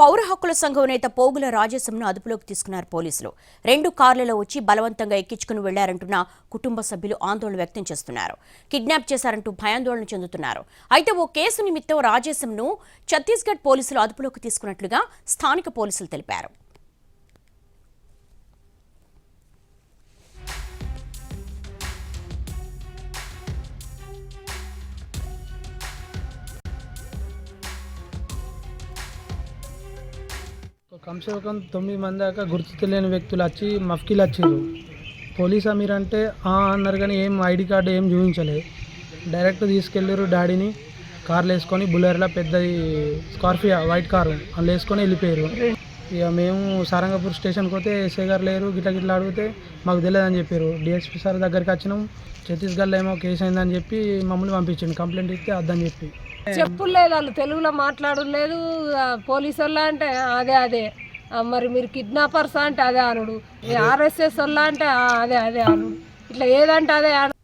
పౌర హక్కుల సంఘం నేత పోగుల రాజేశంను అదుపులోకి తీసుకున్నారు పోలీసులు. రెండు కార్లలో వచ్చి బలవంతంగా ఎక్కించుకుని వెళ్ళారంటున్న కుటుంబ సభ్యులు ఆందోళన వ్యక్తం చేస్తున్నారు. కిడ్నాప్ చేశారంటూ భయాందోళన చెందుతున్నారు. అయితే ఓ కేసు నిమిత్తం రాజేశంను ఛత్తీస్గఢ్ పోలీసులు అదుపులోకి తీసుకున్నట్లుగా స్థానిక పోలీసులు తెలిపారు. కమ్సే కమ్ తొమ్మిది మంది దాకా గుర్తు తెలియని వ్యక్తులు వచ్చి మఫ్కీలు వచ్చారు పోలీస్ మీరంటే "ఆ" అన్నారు కానీ ఏం ఐడి కార్డు ఏం చూపించలేదు డైరెక్ట్ తీసుకెళ్ళారు డాడీని కార్లు వేసుకొని బులెర్లో పెద్దది స్కార్పియో వైట్ కారు అందులో వేసుకొని వెళ్ళిపోయారు ఇక మేము సారంగపూర్ స్టేషన్కి పోతే ఎస్ఐ గారు లేరు గిట్ల గిట్ల అడిగితే మాకు తెలియదని చెప్పారు డిఎస్పీ సార్ దగ్గరికి వచ్చినాం ఛత్తీస్గఢ్లో ఏమో కేసు అయిందని చెప్పి మమ్మల్ని పంపించండి కంప్లైంట్ ఇస్తే అద్దని చెప్పి. చెప్పులు లేదు వాళ్ళు తెలుగులో మాట్లాడలేదు పోలీసు వాళ్ళ అంటే "ఆ, అదే. అదే మరి మీరు కిడ్నాపర్స్ అంటే అదే అనుడు. ఆర్ఎస్ఎస్ వాళ్ళ అంటే "ఆ, అదే అదే అనుడు. ఇట్లా ఏదంటే అదే అను